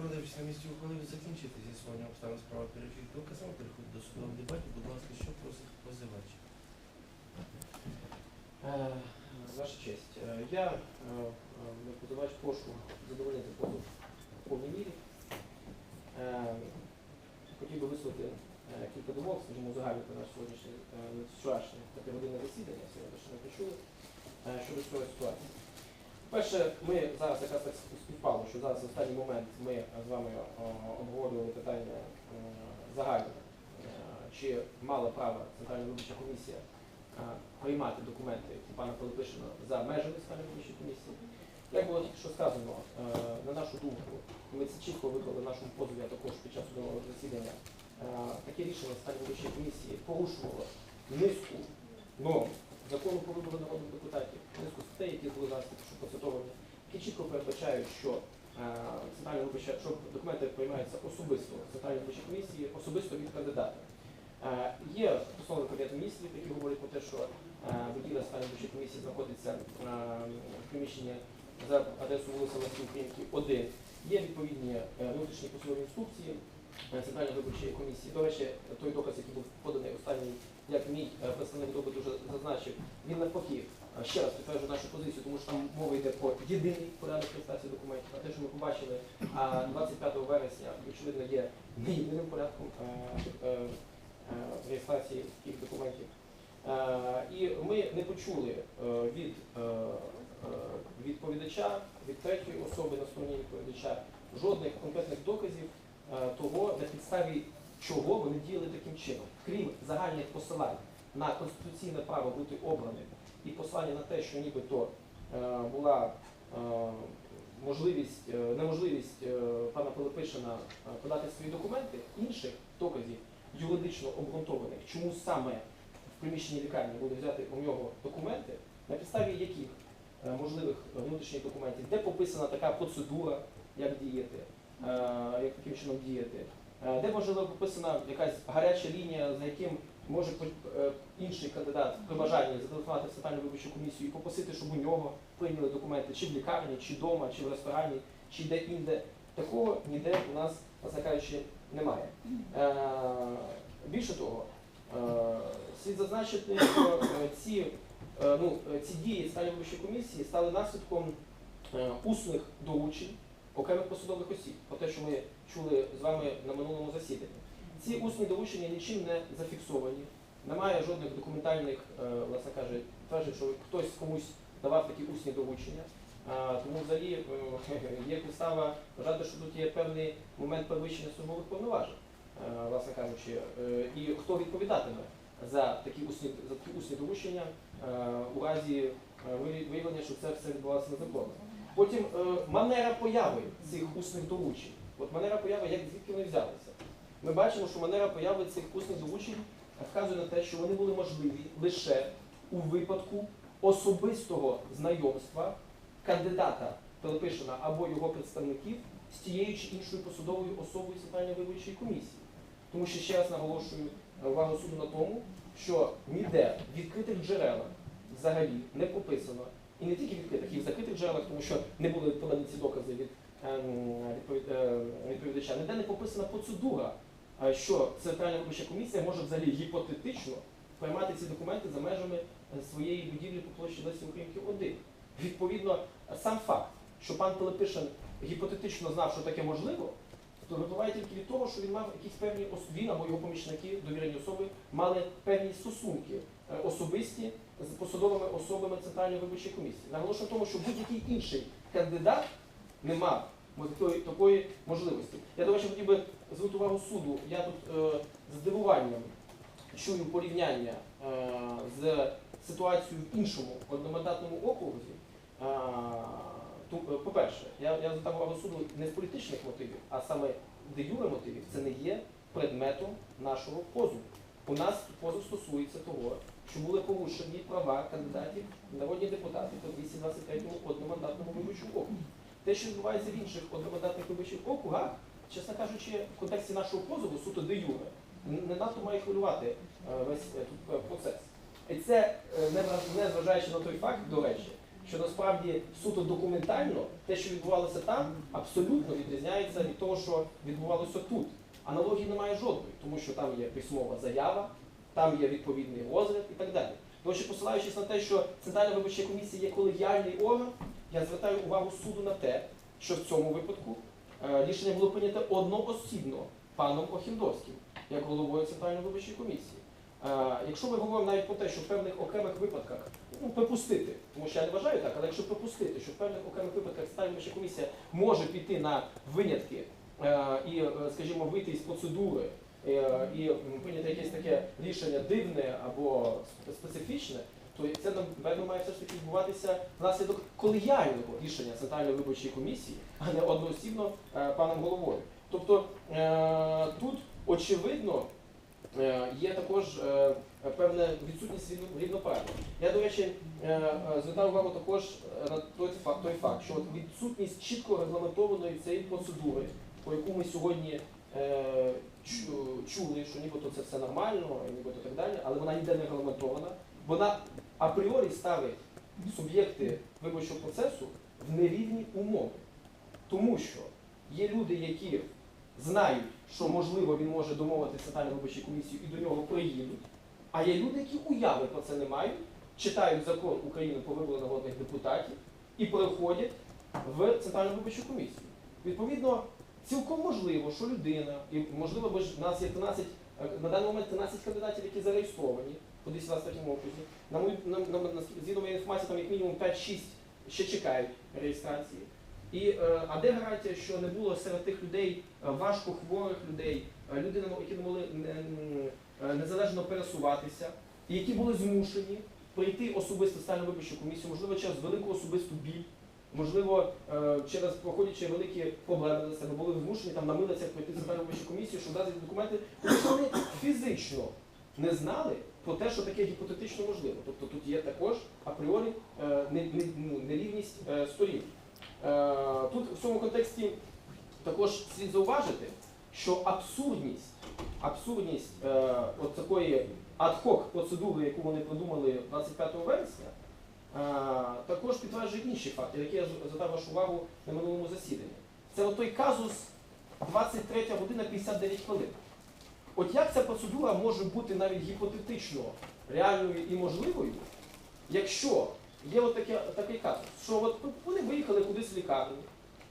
Порадившись на місці ухвалив закінчити з'ясування обставин справи перевірки доказами, переходить до судового дебатів. Будь ласка, що просить позивач? Е, Ваша честь, е, я е, е, позивач прошу задовольнити позов в повній мірі. Хотів би висловити кілька думок, скажімо, узагальнити наш сьогоднішній е, вчорашнє п'ятигодинне засідання, сьогодні ще не почули, щодо цієї ситуації. Перше, ми зараз якраз так співпало, що зараз в останній момент ми з вами е, обговорювали питання е, загально, е, чи мала право Центральна виборча комісія приймати документи пана Пилипишина за межами Центральної виборчої комісії. Як було тільки що сказано, на нашу думку, ми це чітко виклали в нашому позові, а також під час судового засідання, таке рішення Центральної виборчої комісії порушувало низку норм закону про вибори народних депутатів, низку статей, які були що процитовані, які чітко передбачають, що е, Центральна виборча, що документи приймаються особисто Центральної виборчої комісії, особисто від кандидата. Е, Є постанови Кабінету міністрів, які говорять про те, що е, будівля Центральної виборчої комісії знаходиться в приміщенні за адресою вулиця Лесі Українки 1. Є відповідні внутрішні посилові інструкції Центральної виборчої комісії. До речі, той доказ, який був поданий останній, як мій е, представник доби дуже зазначив, він навпаки е, ще раз підтверджує нашу позицію, тому що там мова йде про єдиний порядок реєстрації документів. А те, що ми побачили 25 вересня, очевидно, є не єдиним порядком е, е, е, реєстрації таких документів. Е, І ми не почули е, від е, е, відповідача, від третьої особи на стороні відповідача жодних конкретних доказів е, того, на підставі чого вони діяли таким чином, крім загальних посилань на конституційне право бути обраним і посилання на те, що нібито е, була е, можливість, е, неможливість е, пана Пилипишина е, подати свої документи, інших доказів юридично обґрунтованих, чому саме в приміщенні лікарні буде взяти у нього документи, на підставі яких е, можливих внутрішніх документів, де пописана така процедура, як діяти, е, як таким чином діяти, е, де можливо пописана якась гаряча лінія, за яким може е, інший кандидат при бажанні зателефонувати в Центральну виборчу комісію і попросити, щоб у нього прийняли документи чи в лікарні, чи вдома, чи в ресторані, чи де-інде. Такого ніде у нас, власне кажучи, немає. Більше того, слід зазначити, що ці, ну, ці дії Центральної виборчої комісії стали наслідком усних доручень окремих посадових осіб, про те, що ми чули з вами на минулому засіданні. Ці усні доручення нічим не зафіксовані, немає жодних документальних, е, власне каже, тверджень, що хтось комусь давав такі усні доручення. Тому взагалі е, є підстава вважати, що тут є певний момент перевищення службових повноважень, е, власне кажучи, і хто відповідатиме за такі усні, за такі усні доручення у разі виявлення, що це все відбувалося незаконно. Потім е, манера появи цих усних доручень. От манера появи, як звідки вони взялися? Ми бачимо, що манера появи цих усних доручень вказує на те, що вони були можливі лише у випадку особистого знайомства кандидата Пилипишина або його представників з тією чи іншою посадовою особою Центральної виборчої комісії. Тому що ще раз наголошую е, увагу суду на тому, що ніде в відкритих джерелах взагалі не прописано, і не тільки в відкритих, і в закритих джерелах, тому що не були подані ці докази від ем, е, відповідача, ніде не прописана процедура, е, що Центральна виборча комісія може взагалі гіпотетично приймати ці документи за межами е, своєї будівлі по площі Лесі Українки 1. Відповідно, сам факт, що пан Пилипишин гіпотетично знав, що таке можливо, то випливає тільки від того, що він мав якісь певні він або його помічники, довірені особи, мали певні стосунки особисті з посадовими особами Центральної виборчої комісії. Наголошую на тому, що будь-який інший кандидат не мав такої, такої можливості. Я, до речі, хотів би звернути увагу суду. Я тут е, здивуванням чую порівняння е, з ситуацією в іншому одномандатному окрузі. Е, е, По-перше, я, я звертав увагу суду не з політичних мотивів, а саме де юре мотивів. Це не є предметом нашого позову. У нас позов стосується того, що були порушені права кандидатів народні депутати по 223 одномандатному виборчому округу. Те, що відбувається в інших одномандатних виборчих округах, чесно кажучи, в контексті нашого позову суто де юре, не надто має хвилювати е, весь е, тут е, процес. І це, не зважаючи на той факт, до речі, що насправді суто документально те, що відбувалося там, абсолютно відрізняється від того, що відбувалося тут. Аналогії немає жодної, тому що там є письмова заява, там є відповідний розгляд і так далі. Тому що посилаючись на те, що Центральна виборча комісія є колегіальний орган, я звертаю увагу суду на те, що в цьому випадку е, рішення було прийнято одноосібно паном Охіндовським, як головою Центральної виборчої комісії. Е, Якщо ми говоримо навіть про те, що в певних окремих випадках ну, припустити, тому що я не вважаю так, але якщо припустити, що в певних окремих випадках Центральна виборча комісія може піти на винятки і, е, скажімо, вийти із процедури е, і прийняти якесь таке рішення дивне або специфічне, то це напевно має все ж таки відбуватися внаслідок колегіального рішення Центральної виборчої комісії, а не одноосібно е, паном головою. Тобто е, тут очевидно е, є також е, певна відсутність рівно- рівноправ'я. Я, до речі, е, е, звертав увагу також е, на той факт, той факт, що відсутність чітко регламентованої цієї процедури, по яку ми сьогодні е, чули, що нібито це все нормально, нібито так далі, але вона ніде не регламентована. Вона апріорі ставить суб'єкти виборчого процесу в нерівні умови. Тому що є люди, які знають, що можливо він може домовити Центральну виборчу комісію і до нього приїдуть, а є люди, які уяви про це не мають, читають закон України про вибори народних депутатів і переходять в Центральну виборчу комісію. Відповідно, цілком можливо, що людина, і можливо, бо ж в нас є 13, е, на даний момент 13 кандидатів, які зареєстровані по 223 окрузі. На мою на, на, на, згідно моєї інформації, там як мінімум 5-6 ще чекають реєстрації. І, е, а де гарантія, що не було серед тих людей е, важко хворих людей, е, люди, які не могли не, незалежно пересуватися, і які були змушені прийти особисто в Центральну виборчу комісію, можливо, через велику особисту біль, можливо, е, через проходячи великі проблеми за себе, були змушені там на милицях прийти в Центральну виборчу комісію, щоб дати документи, тому що вони фізично не знали про те, що таке гіпотетично можливо. Тобто тут є також апріорі е, ну, нерівність е, сторін. Тут в цьому контексті також слід зауважити, що абсурдність, абсурдність от такої ад-хок процедури, яку вони придумали 25 вересня, також підтверджує інші факти, які я звертав вашу увагу на минулому засіданні. Це от той казус 23 година 59 хвилин. От як ця процедура може бути навіть гіпотетично реальною і можливою, якщо є от таке, такий казус, що от вони виїхали кудись в лікарню,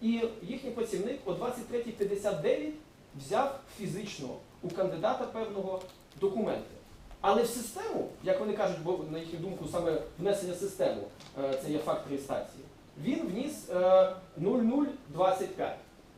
і їхній працівник о 23.59 взяв фізично у кандидата певного документи. Але в систему, як вони кажуть, бо на їхню думку саме внесення в систему е, це є факт реєстрації, він вніс е, 0025.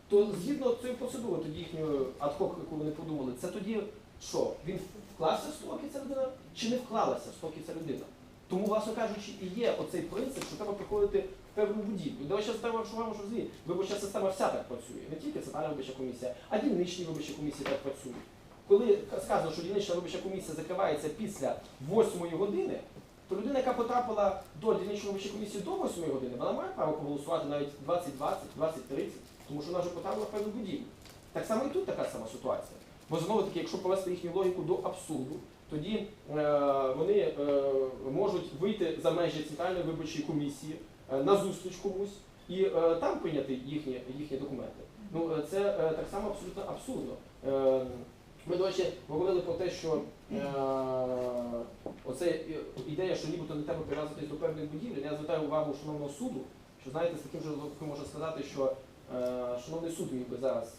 То згідно цієї процедури, тоді їхньої адхок, яку вони подумали, це тоді що? Він вклався в строки ця людина чи не вклалася в строки ця людина? Тому, власне кажучи, і є оцей принцип, що треба приходити в певну будівлю. Давай ще ставимо, що що взагалі виборча система вся так працює, не тільки Центральна виборча комісія, а дільничні виборчі комісії так працюють. Коли сказано, що дільнична виборча комісія закривається після 8 години, то людина, яка потрапила до дільничної виборчої комісії до 8 години, вона має право проголосувати навіть 20-20, 20-30, тому що вона вже потрапила в певну будівлю. Так само і тут така сама ситуація. Бо знову таки, якщо провести їхню логіку до абсурду, тоді е, вони е, можуть вийти за межі центральної виборчої комісії е, на зустріч комусь і е, там прийняти їхні, їхні документи. Ну е, це е, так само абсолютно абсурдно. Е, ми, до речі, говорили про те, що е, оце ідея, що нібито не треба прив'язуватись до певних будівель. Я звертаю увагу шановного суду, що знаєте, з таким же логікою можна сказати, що е, шановний суд міг би зараз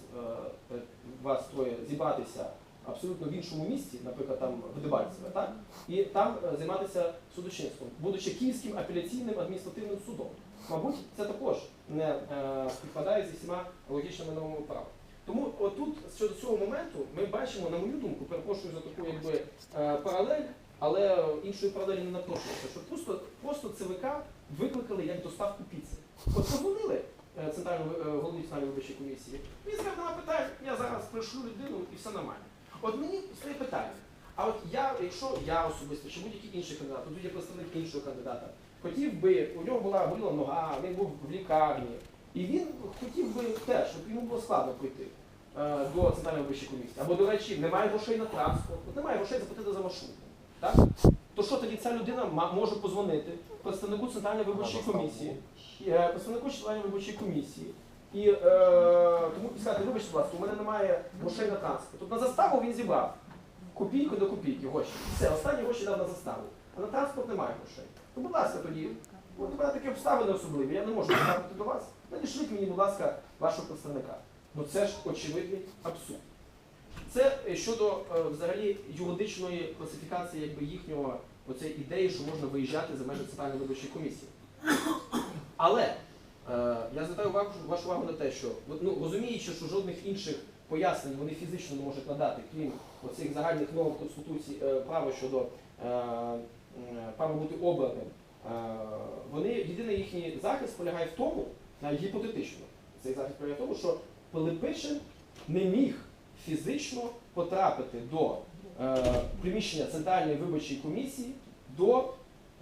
е, вас троє зібратися абсолютно в іншому місці, наприклад, там в Дебальцеве, так? І там е, займатися судочинством, будучи Київським апеляційним адміністративним судом. Мабуть, це також не е, співпадає зі всіма логічними нормами права. Тому отут щодо цього моменту ми бачимо, на мою думку, перепрошую за таку якби е, паралель, але іншої паралелі не напрошується, що просто, просто ЦВК викликали як доставку піци. От позвонили е, центральному е, голові Центральної виборчої комісії, він сказав, нема питань, я зараз пришлю людину і все нормально. От мені стає питання. А от я, якщо я особисто, чи будь-який інший кандидат, тут є представник іншого кандидата, хотів би, у нього була боліла нога, він був в лікарні, і він хотів би теж, щоб йому було складно прийти е, до центральної виборчої комісії. Або, до речі, немає грошей на транспорт, от немає грошей заплатити за маршрутку. Так? то що тоді ця людина може позвонити представнику Центральної виборчої комісії, е, представнику членів виборчої комісії. І е, тому сказати, вибачте, будь ласка, у мене немає грошей на транспорт. Тут на заставу він зібрав копійку до копійки гроші. Все, останні гроші дав на заставу. А на транспорт немає грошей. То, будь ласка, тоді, от у мене такі обставини особливі, я не можу потрапити до вас. Надішліть мені, будь ласка, вашого представника. Ну це ж очевидний абсурд. Це е, щодо е, взагалі юридичної класифікації якби, їхнього оцеї ідеї, що можна виїжджати за межі Центральної виборчої комісії. Але е, я звертаю увагу, вашу увагу на те, що ну, розуміючи, що жодних інших пояснень вони фізично не можуть надати, крім оцих загальних норм Конституції е, права щодо е, м, права бути обраним, е, вони єдиний їхній захист полягає в тому, гіпотетично, цей захист полягає тому, що Пилипишин не міг фізично потрапити до е, приміщення Центральної виборчої комісії до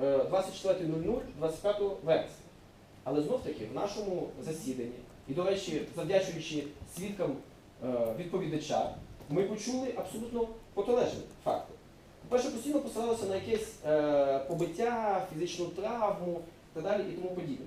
е, 24.00 25 вересня. Але знов таки в нашому засіданні, і, до речі, завдячуючи свідкам е, відповідача, ми почули абсолютно протилежні факти. По-перше, постійно посилалося на якесь е, побиття, фізичну травму і так далі і тому подібне.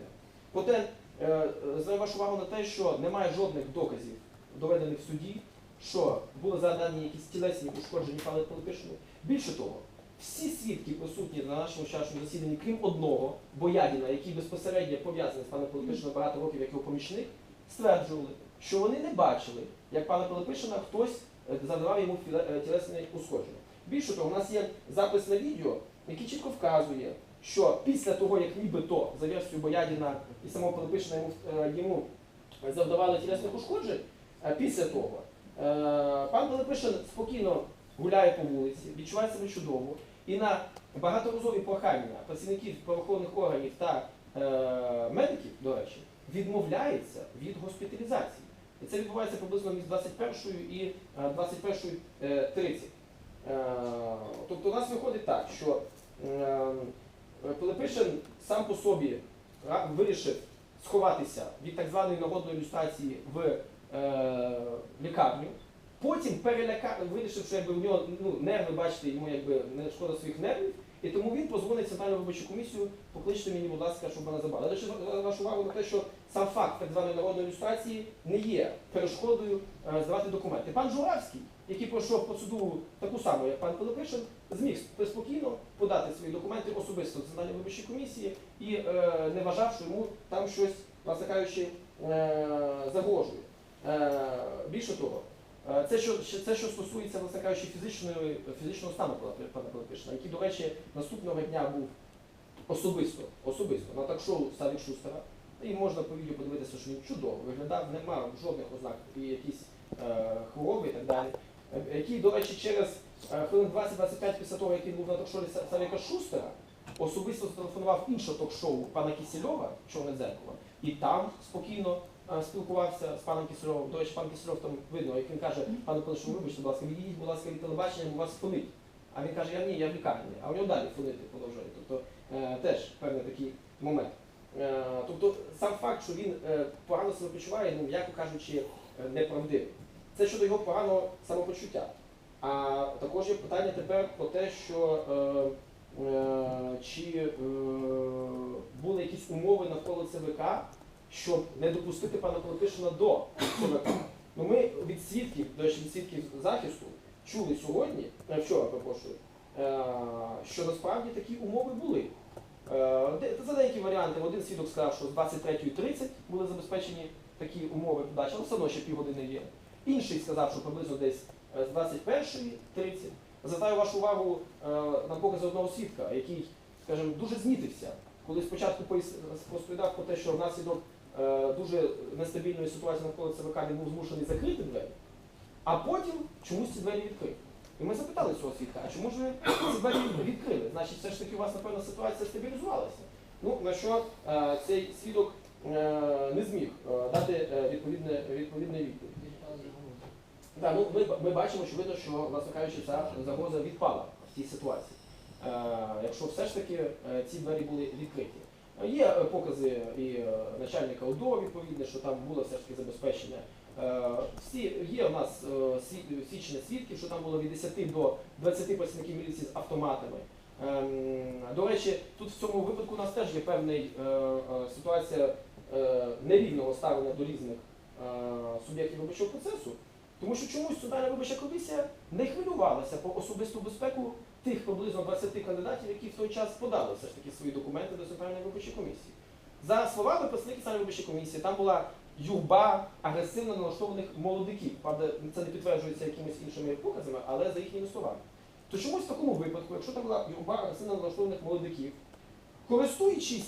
Проте звертаю вашу увагу на те, що немає жодних доказів, доведених в суді, що були задані якісь тілесні ушкоджені пане Пилипишину. Більше того, всі свідки присутні на нашому вчорашньому засіданні, крім одного, Боядіна, який безпосередньо пов'язаний з паном Пилипишином багато років як його помічник, стверджували, що вони не бачили, як пана Пилипишина хтось е, завдавав йому е, тілесне ушкодження. Більше того, у нас є запис на відео, який чітко вказує, що після того, як нібито за версією Боядіна і самого Пилипишина йому, е, йому завдавали тілесних ушкоджень, е, після того е, пан Пилипишин спокійно гуляє по вулиці, відчуває себе чудово, і на багаторазові прохання працівників правоохоронних органів та медиків, до речі, відмовляється від госпіталізації. І це відбувається приблизно між 21 і е, 21.30. Е, Тобто у нас виходить так, що е, Пилипишин сам по собі вирішив сховатися від так званої нагодної ілюстрації в е, лікарню. Потім переляка... вирішив, що якби в нього ну, нерви, бачите, йому якби не шкода своїх нервів, і тому він позвонить Центральну виборчу комісію, покличте мені, будь ласка, щоб мене забрали. Речі, вашу увагу на те, що сам факт так званої народної ілюстрації не є перешкодою е, здавати документи. Пан Журавський, який пройшов процедуру таку саму, як пан Пилипишин, зміг спокійно подати свої документи особисто до Центральної виборчої комісії і е, не вважав, що йому там щось, власне кажучи, е, загрожує. Е, більше того, Е, Це що, це, що стосується, власне кажучи, фізичної, фізичного стану пана Пи- пана Пилипишина, який, до речі, наступного дня був особисто, особисто на ток-шоу Савік Шустера. І можна по відео подивитися, що він чудово виглядав, не мав жодних ознак і якісь е, хвороби і так далі. Який, до речі, через е, хвилин 20-25 після того, як він був на ток-шоу Савіка Шустера, особисто зателефонував інше ток-шоу пана Кісельова, Чорне дзеркало, і там спокійно е, спілкувався з паном Кісельовим. До речі, пан Кісельов там видно, як він каже, пане Пилишину, вибачте, будь ласка, відійдіть, будь ласка, від телебачення, бо вас фонить. А він каже, я ні, я в лікарні, а у нього далі фонити продовжує. Тобто е, теж певний такий момент. Тобто сам факт, що він е, погано себе почуває, ну, м'яко кажучи, неправдивий. Це щодо його поганого самопочуття. А також є питання тепер про те, що е, е, чи е, були якісь умови навколо ЦВК, щоб не допустити пана Пилипишина до ЦВК. Ну, ми від свідків, до речі, від свідків захисту чули сьогодні, е, вчора, перепрошую, е, що насправді такі умови були. Е, За деякі варіанти один свідок сказав, що з 23.30 були забезпечені такі умови подачі, але все одно ще півгодини є. Інший сказав, що приблизно десь е, з 21.30. Звертаю вашу увагу е, на покази одного свідка, який, скажімо, дуже знітився, коли спочатку розповідав про те, що внаслідок е, дуже нестабільної ситуації навколо ЦВК він був змушений закрити двері, а потім чомусь ці двері відкрив. І ми запитали цього свідка, а чому ж ви ці двері відкрили? Значить, все ж таки у вас, напевно, ситуація стабілізувалася. Ну, на що цей свідок не зміг дати відповідне відповідь. Да, ну, ми, ми бачимо, що видно, що, власне кажучи, ця загроза відпала в цій ситуації. Е, якщо все ж таки е, ці двері були відкриті. Е, Є покази і начальника УДО, відповідне, що там було все ж таки забезпечення. Всі, є у нас е, свідчення свідків, що там було від 10 до 20 працівників міліції з автоматами. Ем, До речі, тут в цьому випадку у нас теж є певна ситуація нерівного ставлення до різних суб'єктів виборчого процесу, тому що чомусь Центральна виборча комісія не хвилювалася про особисту безпеку тих приблизно 20 кандидатів, які в той час подали все ж таки свої документи до Центральної виборчої комісії. За словами представників Центральної виборчої комісії, там була юрба агресивно налаштованих молодиків. Правда, це не підтверджується якимись іншими показами, але за їхніми словами. То чомусь в такому випадку, якщо там була юрба агресивно налаштованих молодиків, користуючись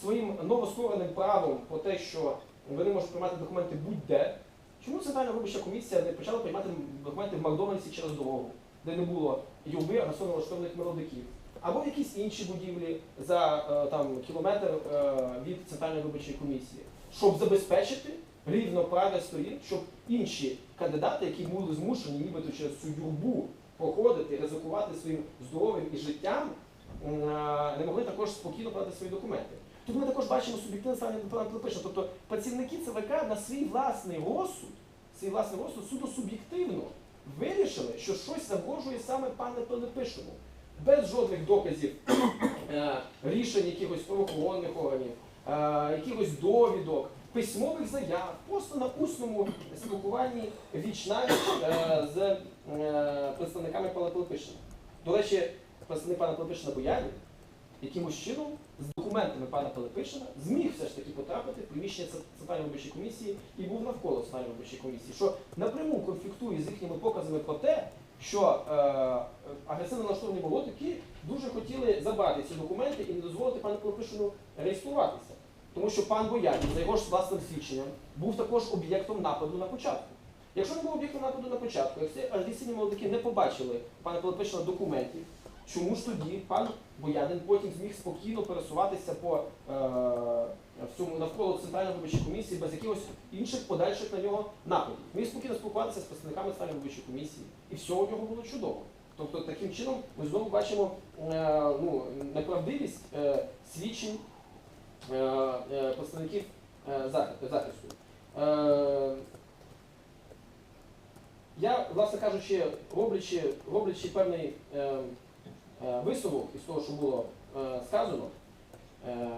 своїм новоствореним правом про те, що вони можуть приймати документи будь-де, чому Центральна виборча комісія не почала приймати документи в Макдональдсі через дорогу, де не було юрби агресивно налаштованих молодиків? Або якісь інші будівлі за е, там, кілометр е, від Центральної виборчої комісії, щоб забезпечити рівноправ'я сторін, щоб інші кандидати, які були змушені нібито через цю юрбу проходити, ризикувати своїм здоров'ям і життям, е, не могли також спокійно подати свої документи. Тут ми також бачимо суб'єктивне ставлення до пана Пилипишина. Тобто працівники ЦВК на свій власний розсуд, свій власний розсуд суто суб'єктивно вирішили, що щось загрожує саме пане Пилипишину. Без жодних доказів е, рішень якихось правоохоронних органів, е, якихось довідок, письмових заяв, просто на усному спілкуванні віч-навіч е, з представниками пана Пилипишина. До речі, представник пана Пилипишина Боярів якимось чином з документами пана Пилипишина зміг все ж таки потрапити в приміщення Центральної виборчої комісії і був навколо Центральної виборчої комісії, що напряму конфліктує з їхніми показами про те, що е, агресивно налаштовані молодики дуже хотіли забрати ці документи і не дозволити пану Пилипишину реєструватися. Тому що пан Боярів, за його ж власним свідченням, був також об'єктом нападу на початку. Якщо не був об'єктом нападу на початку, якщо агресивні молодики не побачили пана Пилипишина документів, чому ж тоді пан Боядин потім зміг спокійно пересуватися по е, в цьому навколо центральної виборчої комісії без якихось інших подальших на нього нападів. Міг спокійно спілкуватися з представниками центральної виборчої комісії, і все у нього було чудово. Тобто таким чином ми знову бачимо е, ну, неправдивість е, свідчень е, е, представників е, захисту. Е, я, власне кажучи, роблячи, роблячи певний е, висновок із того, що було е, сказано, е, е,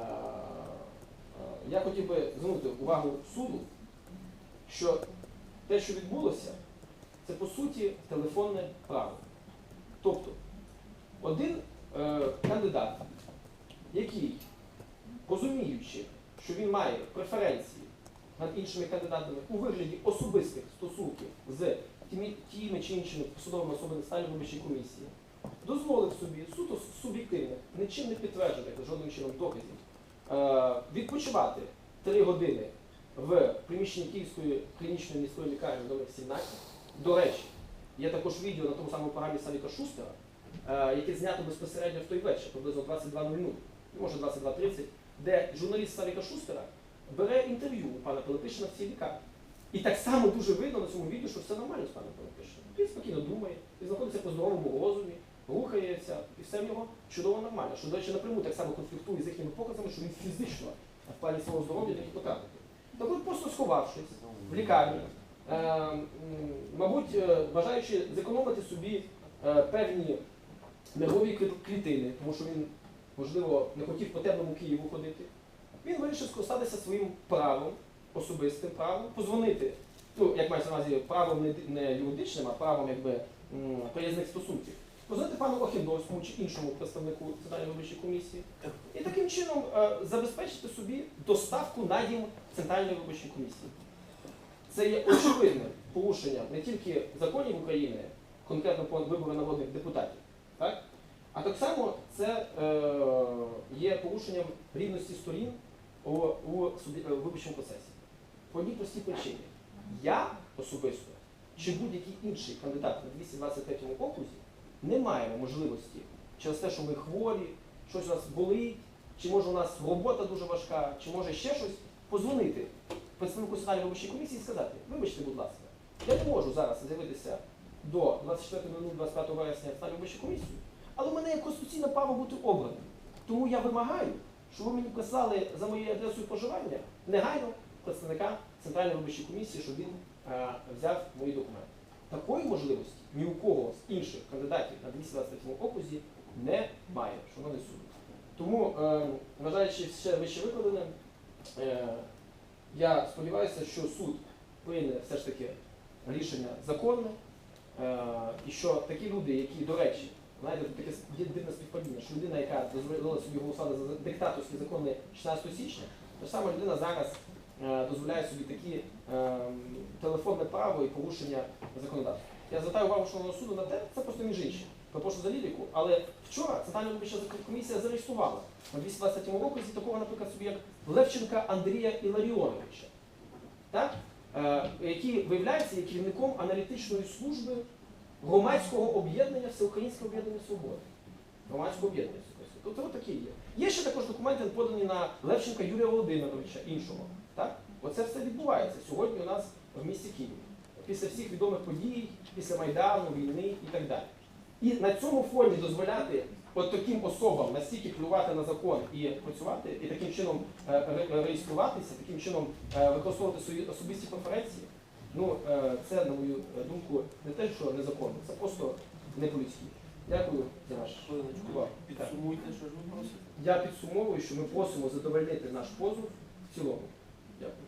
я хотів би звернути увагу суду, що те, що відбулося, це по суті телефонне право. Тобто, один е, кандидат, який, розуміючи, що він має преференції над іншими кандидатами у вигляді особистих стосунків з тими, чи іншими посадовими особами Національної виборчої комісії, дозволив собі суто з суб'єктивних, нічим не підтверджених жодним чином доказів, е, відпочивати три години в приміщенні Київської клінічної міської лікарні номер 17. До речі, є також відео на тому самому програмі Савіка Шустера, е, яке знято безпосередньо в той вечір, приблизно 22.00, може 22.30, де журналіст Савіка Шустера бере інтерв'ю у пана Пилипишина в цій лікарні. І так само дуже видно на цьому відео, що все нормально з паном Пилипишином. Він спокійно думає, він знаходиться по здоровому розумі, рухається, і все в нього чудово нормально. Що, до речі, напряму так само конфліктує з їхніми показами, що він фізично в плані свого здоров'я не потрапити. Так от просто сховавшись в лікарні, е, мабуть, е, бажаючи зекономити собі е, певні нервові клітини, тому що він, можливо, не хотів по темному Києву ходити, він вирішив скористатися своїм правом, особистим правом, позвонити, ну, як мається на увазі, правом не, юридичним, а правом якби, приязних стосунків. Позвонити пану Охендовському чи іншому представнику Центральної виборчої комісії і таким чином е, забезпечити собі доставку на дім Центральної виборчої комісії. Це є очевидним порушенням не тільки законів України, конкретно по вибору народних депутатів, так? а так само це е, є порушенням рівності сторін у, у е, виборчому процесі. По одній простій причині. Я особисто чи будь-який інший кандидат на 223 окрузі не маємо можливості через те, що ми хворі, щось у нас болить, чи може у нас робота дуже важка, чи може ще щось, позвонити представнику Національної виборчої комісії і сказати, вибачте, будь ласка, я не можу зараз з'явитися до 24.00-25 вересня в виборчу комісію, але в мене є конституційне право бути обраним. Тому я вимагаю, щоб ви мені прислали за моєю адресою проживання негайно представника Центральної виборчої комісії, щоб він е, взяв мої документи. Такої можливості ні у кого з інших кандидатів на 223 окрузі немає, шановний суд. Тому, е, вважаючи все вище викладене, е, я сподіваюся, що суд прийме все ж таки рішення законне, е, і що такі люди, які, до речі, знаєте, таке є дивне співпадіння, що людина, яка дозволила собі голосувати за диктаторські закони 16 січня, та сама людина зараз дозволяє собі такі е, телефонне право і порушення законодавства. Я звертаю увагу шановного суду на те, це просто між іншим. Прошу за ліліку, але вчора Центральна виборча комісія зареєструвала на 223 року зі такого, наприклад, собі як Левченка Андрія Іларіоновича, так? Е, який виявляється є керівником аналітичної служби громадського об'єднання Всеукраїнське об'єднання свободи. Громадського об'єднання Всеукраїнського. Тобто такі є. Є ще також документи подані на Левченка Юрія Володимировича, іншого. Так? Оце все відбувається сьогодні у нас в місті Києві. Після всіх відомих подій, після Майдану, війни і так далі. І на цьому фоні дозволяти от таким особам настільки плювати на закон і працювати, і таким чином е, реєструватися, таким чином е, використовувати свої особисті преференції, ну е, це, на мою е, думку, не те, що незаконно, це просто не по-людськи. Дякую за ваш увагу. підсумуйте, що ж ви просите. Я підсумовую, що ми просимо задовольнити наш позов в цілому. Дякую.